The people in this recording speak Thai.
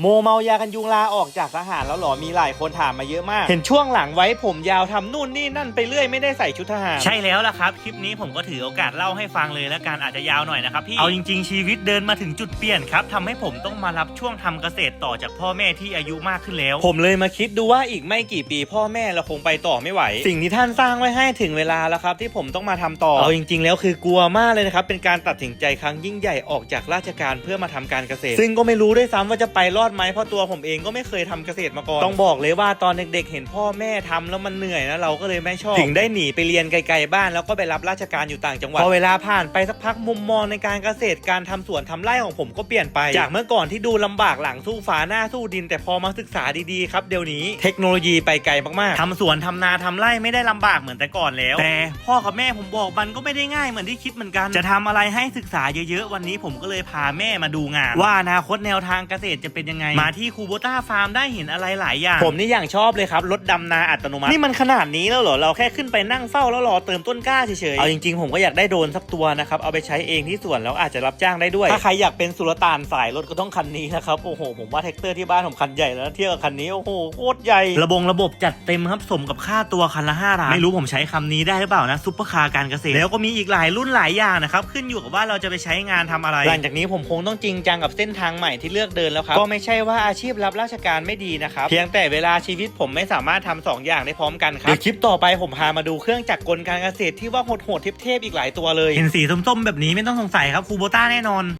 โมเมายากันยุงลาออกจากทหารแล้วเหรอ มีหลายคนถามมาเยอะมาก เห็นช่วงหลังไว้ผมยาวทำนู่นนี่นั่นไปเรื่อยไม่ได้ใส่ชุดทหาร ใช่แล้วล่ะครับ คลิปนี้ผมก็ถือโอกาสเล่าให้ฟังเลยแล้วกันอาจจะยาวหน่อยนะครับพี่ เอาจริง ๆ ชีวิตเดินมาถึงจุดเปลี่ยนครับทำให้ผมต้องมารับช่วงทำเกษตรต่อจากพ่อแม่ที่อายุมากขึ้นแล้ว ผมเลยมาคิดดูว่าอีกไม่กี่ปีพ่อแม่เราคงไปต่อไม่ไหว สิ่งที่ท่านสร้างไว้ให้ถึงเวลาแล้วครับ ที่ผมต้องมาทำต่อ เอาจริง ๆ แล้วคือกลัวมากเลยนะครับเป็นการตัดสินใจครั้งยิ่งใหญ่ออกจากราชการเพื่อมาทำการเกษตร ซึ่งก็ไม่รู้ด้วยซ้ำว่าจะไปรอดไหมเพราะตัวผมเองก็ไม่เคยทำเกษตรมาก่อนต้องบอกเลยว่าตอนเด็กๆ เห็นพ่อแม่ทำแล้วมันเหนื่อยนะเราก็เลยไม่ชอบ ถึงได้หนีไปเรียนไกลๆบ้านแล้วก็ไปรับราชการอยู่ต่างจังหวัดพอเวลาผ่านไปสักพักมุมมองในการเกษตรการทำสวนทำไร่ของผมก็เปลี่ยนไป จากเมื่อก่อนที่ดูลำบากหลังสู้ฟ้าหน้าสู้ดิน แต่พอมาศึกษาดีๆครับเดี๋ยวนี้เทคโนโลยีไปไกลมากๆทำสวนทำนาทำไร่ไม่ได้ลำบากเหมือนแต่ก่อนแล้ว แต่พ่อกับแม่ผมบอกมันก็ไม่ได้ง่ายเหมือนที่คิดเหมือนกัน จะทำอะไรให้ศึกษาเยอะๆ วันนี้ผมก็เลยพาแม่มาดูงาน ว่าอนาคตแนวทางเกษตรจะเป็นยังไง มาที่คูโบต้าฟาร์มได้เห็นอะไรหลายอย่าง ผมนี่อย่างชอบเลยครับรถดำนาอัตโนมัตินี่มันขนาดนี้แล้วเหรอเราแค่ขึ้นไปนั่งเฝ้าแล้วรอเติมต้นกล้าเฉยๆเอาจริงๆผมก็อยากได้โดรนสักตัวนะครับเอาไปใช้เองที่สวนแล้วอาจจะรับจ้างได้ด้วย ถ้าใครอยากเป็นสุลต่านสายรถก็ต้องคันนี้นะครับโอ้โหผมว่าแท็กเตอร์ที่บ้านผมคันใหญ่แล้วนะเทียบกับคันนี้โอ้โหโคตรใหญ่ระบงระบบจัดเต็มครับสมกับค่าตัวคันละ5ล้านไม่รู้ผมใช้คำนี้ได้หรือเปล่านะซุปเปอร์คาร์การเกษตรแล้วก็มีอีกหลายรุ่นหลายอย่างนะครับขึ้นอยู่กับว่าเราจะไปใช้งานทำอะไร หลังจากนี้ผมคงต้องจริงจังกับเส้นทางใหม่ที่เลือกเดินแล้วครับก็ไม่ใช่ว่าอาชีพรับราชการไม่ดีนะครับ เพียงแต่เวลาชีวิตผมไม่สามารถทำสองอย่างได้พร้อมกันครับเดี๋ยวคลิปต่อไปผมพามาดูเครื่องจักรกลการเกษตรที่ว่าโหดๆเทพๆอีกหลายตัวเลย เห็นสีส้มๆแบบนี้ไม่ต้องสงสัยครับคูโบต้าแน่นอน